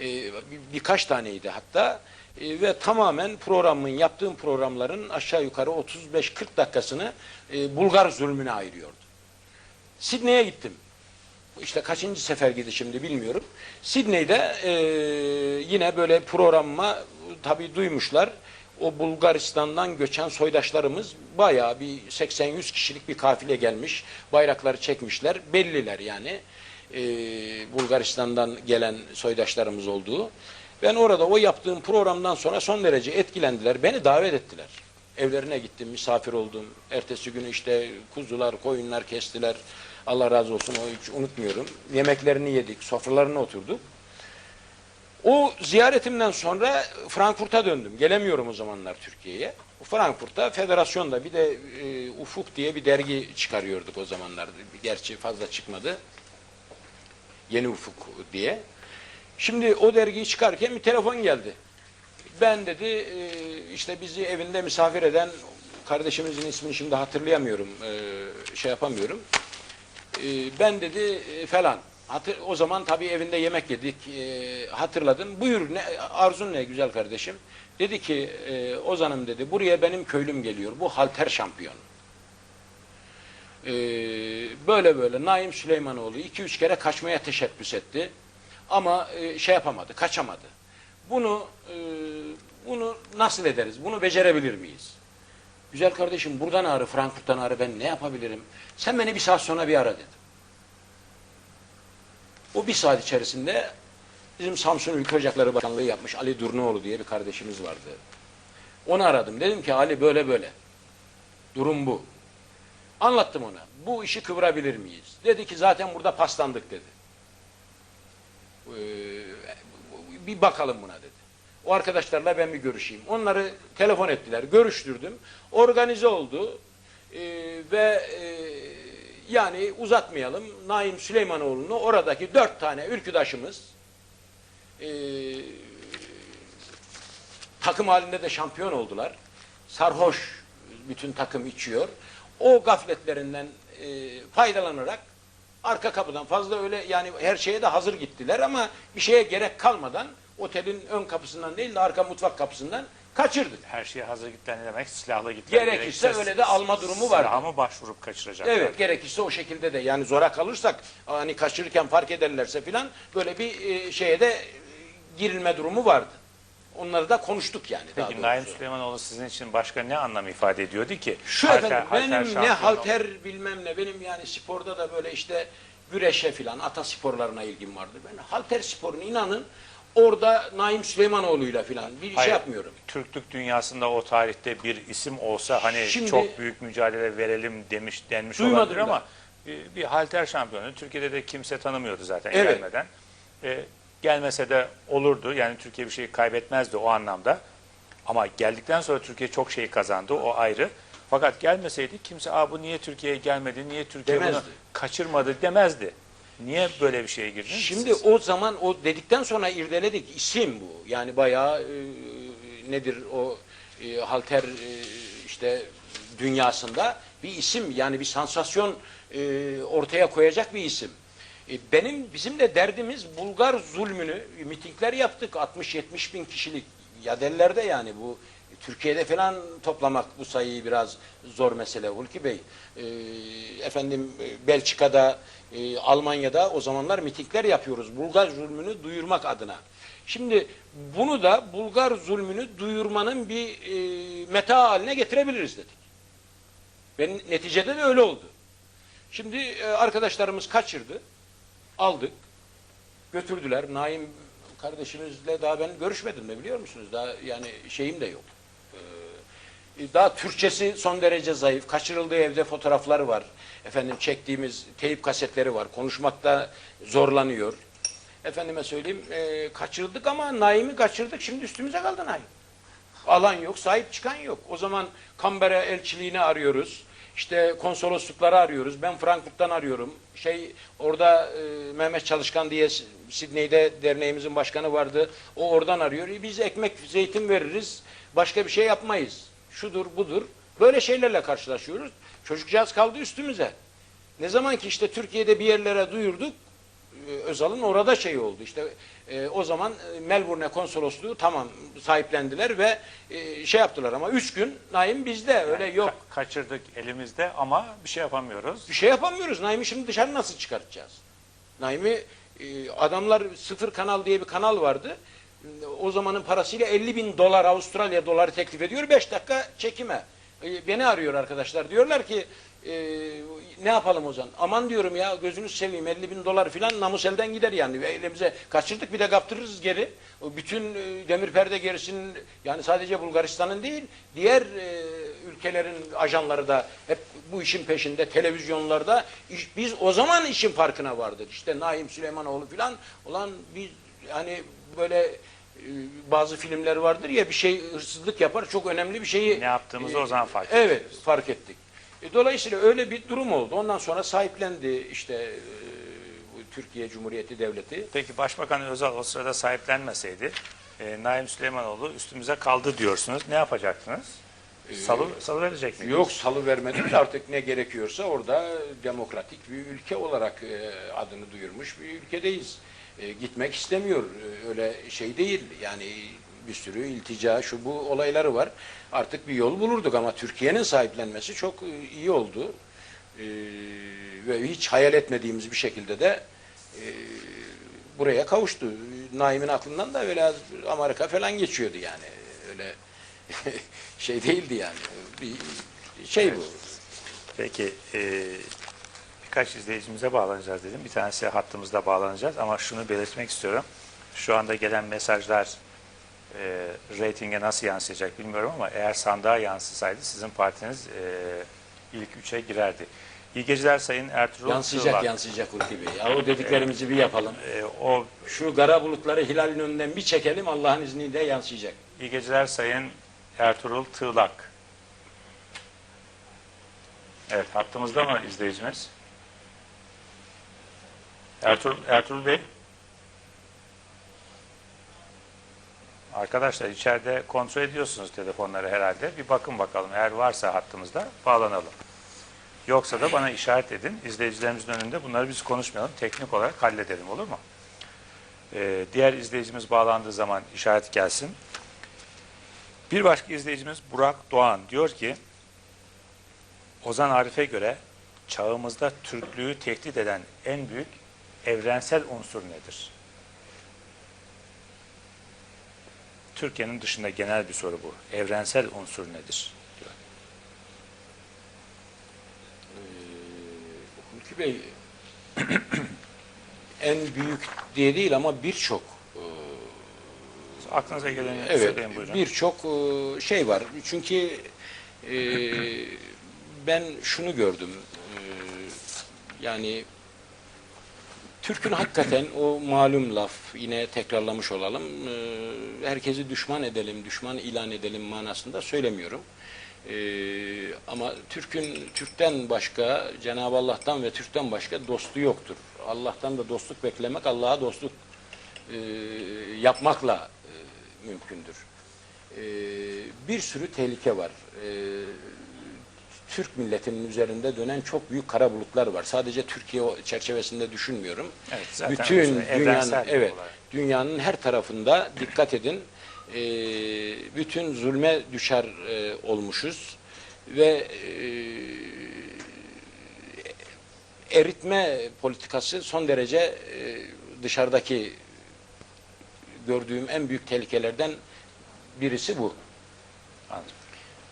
E, bir- birkaç taneydi hatta. E, ve tamamen programın, yaptığım programların aşağı yukarı 35-40 dakikasını e, Bulgar zulmüne ayırıyordu. Sidney'e gittim. İşte kaçıncı sefer gidişimdi bilmiyorum. Sidney'de yine böyle programıma tabii duymuşlar. O Bulgaristan'dan göçen soydaşlarımız bayağı bir 80-100 kişilik bir kafile gelmiş. Bayrakları çekmişler. Belliler yani. E, Bulgaristan'dan gelen soydaşlarımız olduğu. Ben orada o yaptığım programdan sonra son derece etkilendiler. Beni davet ettiler. Evlerine gittim, misafir oldum. Ertesi günü işte kuzular, koyunlar kestiler. Allah razı olsun o hiç unutmuyorum. Yemeklerini yedik, sofralarına oturduk. O ziyaretimden sonra Frankfurt'a döndüm. Gelemiyorum o zamanlar Türkiye'ye. Frankfurt'ta federasyonda bir de e, Ufuk diye bir dergi çıkarıyorduk o zamanlar. Gerçi fazla çıkmadı. Yeni Ufuk diye. Şimdi o dergiyi çıkarken bir telefon geldi. Ben dedi e, işte bizi evinde misafir eden kardeşimizin ismini şimdi hatırlayamıyorum. e, Şey yapamıyorum. E, Ben dedi falan. O zaman tabii evinde yemek yedik. e, hatırladım. Buyur ne, arzun ne güzel kardeşim. Dedi ki e, Ozan'ım dedi buraya benim köylüm geliyor. Bu halter şampiyon. E, böyle böyle Naim Süleymanoğlu iki üç kere kaçmaya teşebbüs etti. Ama e, şey yapamadı, kaçamadı. Bunu e, bunu nasıl ederiz? Bunu becerebilir miyiz? Güzel kardeşim buradan ağrı, Frankfurt'tan ağrı ben ne yapabilirim? Sen beni bir saat sonra bir ara dedim. O bir saat içerisinde bizim Samsun Ülke Ocakları Başkanlığı yapmış Ali Durnoğlu diye bir kardeşimiz vardı. Onu aradım. Dedim ki Ali böyle böyle. Durum bu. Anlattım ona. Bu işi kıvırabilir miyiz? Dedi ki zaten burada paslandık dedi. Ee, bir bakalım buna dedi. O arkadaşlarla ben bir görüşeyim. Onları telefon ettiler. Görüştürdüm. Organize oldu. Ee, ve e, yani uzatmayalım. Naim Süleymanoğlu'nu oradaki dört tane ülküdaşımız e, takım halinde de şampiyon oldular. Sarhoş bütün takım içiyor. O gafletlerinden e, faydalanarak arka kapıdan fazla öyle yani her şeye de hazır gittiler ama bir şeye gerek kalmadan otelin ön kapısından değil de arka mutfak kapısından kaçırdık. Her şeye hazır gittiler ne demek? Silahla gittiler. Gerekirse öyle de alma durumu vardı. Silaha mı başvurup kaçıracaklar? Evet gerekirse o şekilde de yani zora kalırsak hani kaçırırken fark ederlerse filan böyle bir e, şeye de e, girilme durumu vardı. Onları da konuştuk yani. Peki. Naim Süleymanoğlu sizin için başka ne anlam ifade ediyordu ki? Şu Halter- efendim halter benim ne şampiyonu- halter bilmem ne benim yani sporda da böyle işte güreşe filan ata sporlarına ilgim vardı. Ben halter sporunu inanın orada Naim Süleymanoğlu'yla filan bir Hayır, şey yapmıyorum. Türklük dünyasında o tarihte bir isim olsa hani Şimdi- çok büyük mücadele verelim demiş denmiş olabilir da. ama bir, bir halter şampiyonu Türkiye'de de kimse tanımıyordu zaten Evet. gelmeden. E, gelmese de olurdu. Yani Türkiye bir şey kaybetmezdi o anlamda. Ama geldikten sonra Türkiye çok şey kazandı. O ayrı. Fakat gelmeseydi kimse Aa, bu niye Türkiye'ye gelmedi, niye Türkiye bunu Demezdi. kaçırmadı demezdi. Niye böyle bir şeye girdiniz? Şimdi siz? o zaman o dedikten sonra irdeledik isim bu. Yani bayağı e, nedir o e, halter e, işte dünyasında bir isim yani bir sansasyon e, ortaya koyacak bir isim. E, benim bizim de derdimiz Bulgar zulmünü mitingler yaptık 60-70 bin kişilik Yadeller'de yani bu Türkiye'de falan toplamak bu sayıyı biraz zor mesele Hulki Bey. E, efendim e, Belçika'da, e, Almanya'da o zamanlar mitingler yapıyoruz. Bulgar zulmünü duyurmak adına. Şimdi bunu da Bulgar zulmünü duyurmanın bir e, meta haline getirebiliriz dedik. Ben neticede de öyle oldu. Şimdi e, arkadaşlarımız kaçırdı. Aldık. Götürdüler. Naim kardeşimizle daha ben görüşmedim de biliyor musunuz? Daha yani şeyim de yok. Ee, daha Türkçesi son derece zayıf. Kaçırıldığı evde fotoğrafları var. Efendim çektiğimiz teyip kasetleri var. Konuşmakta zorlanıyor. Efendime söyleyeyim e, kaçırıldık ama Naim'i kaçırdık. Şimdi üstümüze kaldı Naim. Alan yok, sahip çıkan yok. O zaman Canberra elçiliğini arıyoruz. İşte konsoloslukları arıyoruz. Ben Frankfurt'tan arıyorum. Şey orada e, Mehmet Çalışkan diye Sidney'de derneğimizin başkanı vardı. O oradan arıyor. E, biz ekmek, zeytin veririz. Başka bir şey yapmayız. Şudur, budur. Böyle şeylerle karşılaşıyoruz. Çocukcağız kaldı üstümüze. Ne zaman ki işte Türkiye'de bir yerlere duyurduk, Özal'ın orada şey oldu. İşte e, o zaman e, Melbourne konsolosluğu tamam sahiplendiler ve e, şey yaptılar ama üç gün Naim bizde öyle yok. Ka- kaçırdık elimizde ama bir şey yapamıyoruz. Bir şey yapamıyoruz. Naim'i şimdi dışarı nasıl çıkartacağız? Naim'i e, adamlar sıfır kanal diye bir kanal vardı. O zamanın parasıyla 50 bin dolar Avustralya doları teklif ediyor. 5 dakika çekime. E, beni arıyor arkadaşlar. Diyorlar ki e, ne yapalım zaman? Aman diyorum ya gözünüzü seveyim 50 bin dolar filan namus elden gider yani. Ve elimize kaçırdık bir de kaptırırız geri. O bütün e, demir perde gerisinin yani sadece Bulgaristan'ın değil diğer e, ülkelerin ajanları da hep bu işin peşinde televizyonlarda iş- biz o zaman işin farkına vardık. İşte Naim Süleymanoğlu filan olan biz yani böyle e, bazı filmler vardır ya bir şey hırsızlık yapar çok önemli bir şeyi Ne yaptığımızı o zaman fark Evet fark ettik. E, Dolayısıyla öyle bir durum oldu. Ondan sonra sahiplendi işte e, Türkiye Cumhuriyeti Devleti. Peki Başbakan Özal o sırada sahiplenmeseydi e, Naim Süleymanoğlu üstümüze kaldı diyorsunuz. Ne yapacaktınız? Salı, salı verecek miydiniz? Yok salı vermedik de artık ne gerekiyorsa orada demokratik bir ülke olarak e, adını duyurmuş bir ülkedeyiz. E, gitmek istemiyor. E, öyle şey değil. Yani bir sürü iltica şu bu olayları var. Artık bir yol bulurduk ama Türkiye'nin sahiplenmesi çok e, iyi oldu. E, ve hiç hayal etmediğimiz bir şekilde de e, buraya kavuştu. Naim'in aklından da öyle Amerika falan geçiyordu yani. Öyle şey değildi yani. Bir şey bu. Peki e, birkaç izleyicimize bağlanacağız dedim. Bir tanesi hattımızda bağlanacağız ama şunu belirtmek istiyorum. Şu anda gelen mesajlar e, reytinge nasıl yansıyacak bilmiyorum ama eğer sandığa yansısaydı sizin partiniz e, ilk üçe girerdi. İyi geceler Sayın Ertuğrul Yansıyacak Sığlak. yansıyacak Hulki Bey. Ya o dediklerimizi bir yapalım. E, o Şu kara bulutları hilalin önünden bir çekelim Allah'ın izniyle yansıyacak. İyi geceler Sayın Ertuğrul Tığlak. Evet, hattımızda mı izleyicimiz? Ertuğrul, Ertuğrul Bey. Arkadaşlar içeride kontrol ediyorsunuz telefonları herhalde. Bir bakın bakalım eğer varsa hattımızda bağlanalım. Yoksa da bana işaret edin. İzleyicilerimizin önünde bunları biz konuşmayalım. Teknik olarak halledelim olur mu? Ee, diğer izleyicimiz bağlandığı zaman işaret gelsin. Bir başka izleyicimiz Burak Doğan diyor ki Ozan Arif'e göre çağımızda Türklüğü tehdit eden en büyük evrensel unsur nedir? Türkiye'nin dışında genel bir soru bu. Evrensel unsur nedir? diyor. Hulki Bey en büyük diye değil ama birçok e, Aklınıza geleni Evet, söyleyin buyurun. birçok e, şey var. Çünkü e, ben şunu gördüm. E, yani Türk'ün hakikaten o malum laf yine tekrarlamış olalım. e, herkesi düşman edelim, düşman ilan edelim manasında söylemiyorum. E, ama Türk'ün Türk'ten başka, Cenab-ı Allah'tan ve Türk'ten başka dostu yoktur. Allah'tan da dostluk beklemek, Allah'a dostluk e, yapmakla e, mümkündür. E, bir sürü tehlike var. E, Türk milletinin üzerinde dönen çok büyük kara bulutlar var. Sadece Türkiye çerçevesinde düşünmüyorum. Evet, zaten Bütün dünyanın evet dünyanın her tarafında dikkat edin. e, bütün zulme düşer e, olmuşuz ve e, eritme politikası son derece e, dışarıdaki gördüğüm en büyük tehlikelerden birisi bu. Anladım.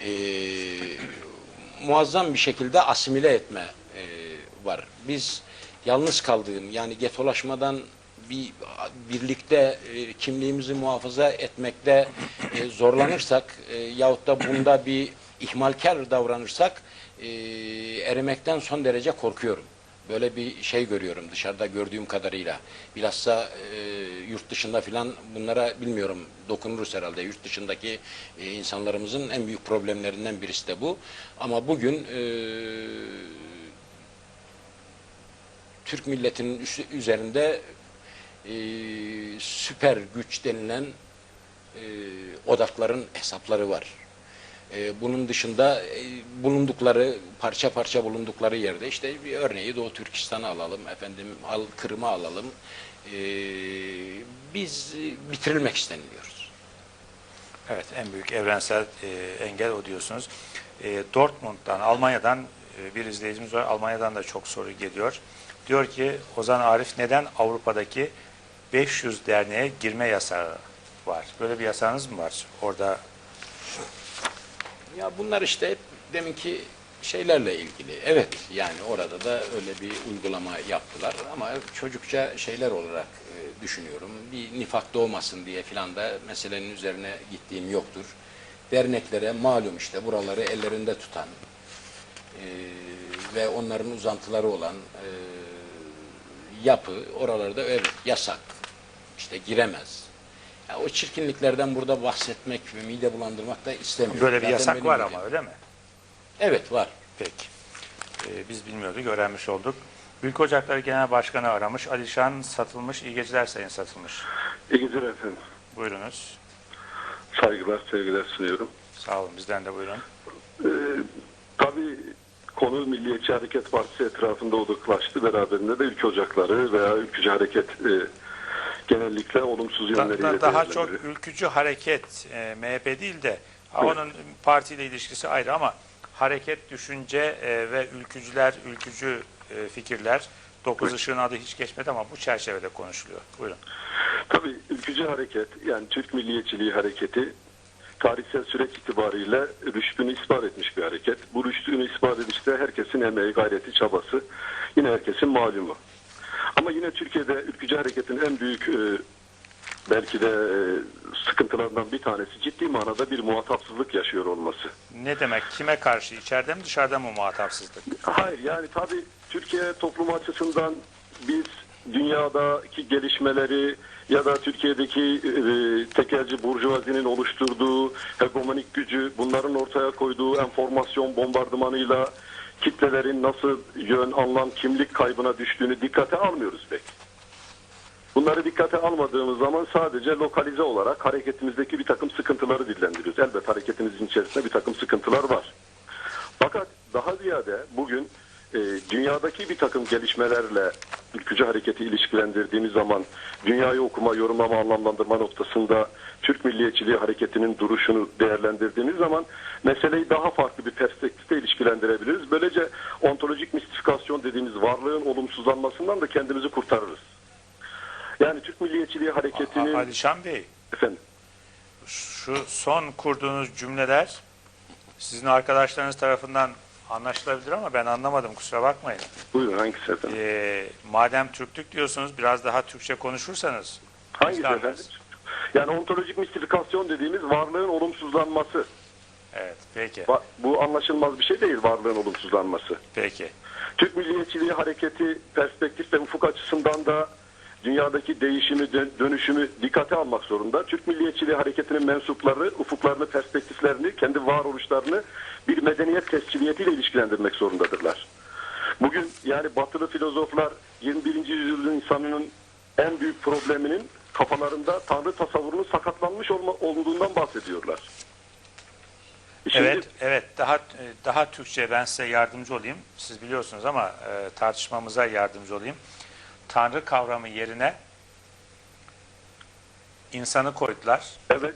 E, muazzam bir şekilde asimile etme e, var. Biz yalnız kaldığım yani getolaşmadan bir birlikte e, kimliğimizi muhafaza etmekte e, zorlanırsak e, yahut da bunda bir ihmalkar davranırsak e, erimekten son derece korkuyorum. Böyle bir şey görüyorum dışarıda gördüğüm kadarıyla. Bilhassa e, yurt dışında filan bunlara bilmiyorum dokunuruz herhalde. Yurt dışındaki e, insanlarımızın en büyük problemlerinden birisi de bu. Ama bugün e, Türk milletinin üzerinde e, süper güç denilen e, odakların hesapları var. E, bunun dışında e, bulundukları parça parça bulundukları yerde işte bir örneği Doğu Türkistan'ı alalım, efendim al Kırım'ı alalım. E, biz bitirilmek isteniliyoruz. Evet, en büyük evrensel engel o diyorsunuz. E, Dortmund'dan, Almanya'dan bir izleyicimiz var. Almanya'dan da çok soru geliyor. Diyor ki Ozan Arif neden Avrupa'daki 500 derneğe girme yasağı var? Böyle bir yasağınız mı var? Orada Ya bunlar işte hep deminki şeylerle ilgili. Evet yani orada da öyle bir uygulama yaptılar ama çocukça şeyler olarak e, düşünüyorum. Bir nifak doğmasın diye filan da meselenin üzerine gittiğim yoktur. Derneklere malum işte buraları ellerinde tutan e, ve onların uzantıları olan e, yapı oralarda evet yasak. İşte giremez. Ya o çirkinliklerden burada bahsetmek ve mide bulandırmak da istemiyorum. böyle bir Zaten yasak var ama öyle mi? Evet var. Peki. E, biz bilmiyorduk, öğrenmiş olduk. Ülke Ocakları Genel Başkanı aramış. Alişan Satılmış. İyi geceler Sayın Satılmış. İyi geceler efendim. Buyurunuz. Saygılar, sevgiler sunuyorum. Sağ olun. Bizden de buyurun. Ee, tabii konu Milliyetçi Hareket Partisi etrafında odaklaştı. Beraberinde de ülke ocakları veya ülkücü hareket e, genellikle olumsuz yönleriyle da- daha çok ülkücü hareket e, MHP değil de ha, onun partiyle ilişkisi ayrı ama hareket, düşünce e, ve ülkücüler, ülkücü e, fikirler dokuz ışığın adı hiç geçmedi ama bu çerçevede konuşuluyor. Buyurun. Tabii ülkücü hareket yani Türk Milliyetçiliği hareketi tarihsel süreç itibariyle rüştünü ispat etmiş bir hareket. Bu rüştünü ispat edişte herkesin emeği, gayreti, çabası yine herkesin malumu. Ama yine Türkiye'de ülkücü hareketin en büyük e, belki de e, sıkıntılarından bir tanesi ciddi manada bir muhatapsızlık yaşıyor olması. Ne demek? Kime karşı? İçeride mi dışarıda mı muhatapsızlık? Hayır yani tabii Türkiye toplumu açısından biz dünyadaki gelişmeleri ya da Türkiye'deki e, tekelci burjuvazinin oluşturduğu hegemonik gücü bunların ortaya koyduğu enformasyon bombardımanıyla kitlelerin nasıl yön, anlam, kimlik kaybına düştüğünü dikkate almıyoruz pek. Bunları dikkate almadığımız zaman sadece lokalize olarak hareketimizdeki bir takım sıkıntıları dillendiriyoruz. Elbet hareketimizin içerisinde bir takım sıkıntılar var. Fakat daha ziyade bugün e, dünyadaki bir takım gelişmelerle ülkücü hareketi ilişkilendirdiğimiz zaman dünyayı okuma, yorumlama, anlamlandırma noktasında Türk milliyetçiliği hareketinin duruşunu değerlendirdiğimiz zaman meseleyi daha farklı bir perspektifte ilişkilendirebiliriz. Böylece ontolojik mistifikasyon dediğimiz varlığın olumsuzlanmasından da kendimizi kurtarırız. Yani Türk milliyetçiliği hareketinin... Alişan Bey, Efendim? şu son kurduğunuz cümleler sizin arkadaşlarınız tarafından anlaşılabilir ama ben anlamadım kusura bakmayın. Buyurun hangisi efendim? Ee, madem Türklük diyorsunuz biraz daha Türkçe konuşursanız. Hangisi efendim? Yani ontolojik mistifikasyon dediğimiz varlığın olumsuzlanması. Evet peki Va- Bu anlaşılmaz bir şey değil varlığın olumsuzlanması. peki. Türk milliyetçiliği hareketi perspektif ve ufuk açısından da dünyadaki değişimi, dö- dönüşümü dikkate almak zorunda. Türk milliyetçiliği hareketinin mensupları, ufuklarını, perspektiflerini, kendi varoluşlarını bir medeniyet tescilliyetiyle ilişkilendirmek zorundadırlar. Bugün yani batılı filozoflar 21. yüzyılın insanının en büyük probleminin kafalarında tanrı tasavvurunun sakatlanmış olma, olduğundan bahsediyorlar. Şimdi- Evet evet daha e, daha Türkçe ben size yardımcı olayım. Siz biliyorsunuz ama e, tartışmamıza yardımcı olayım. Tanrı kavramı yerine insanı koydular. Evet.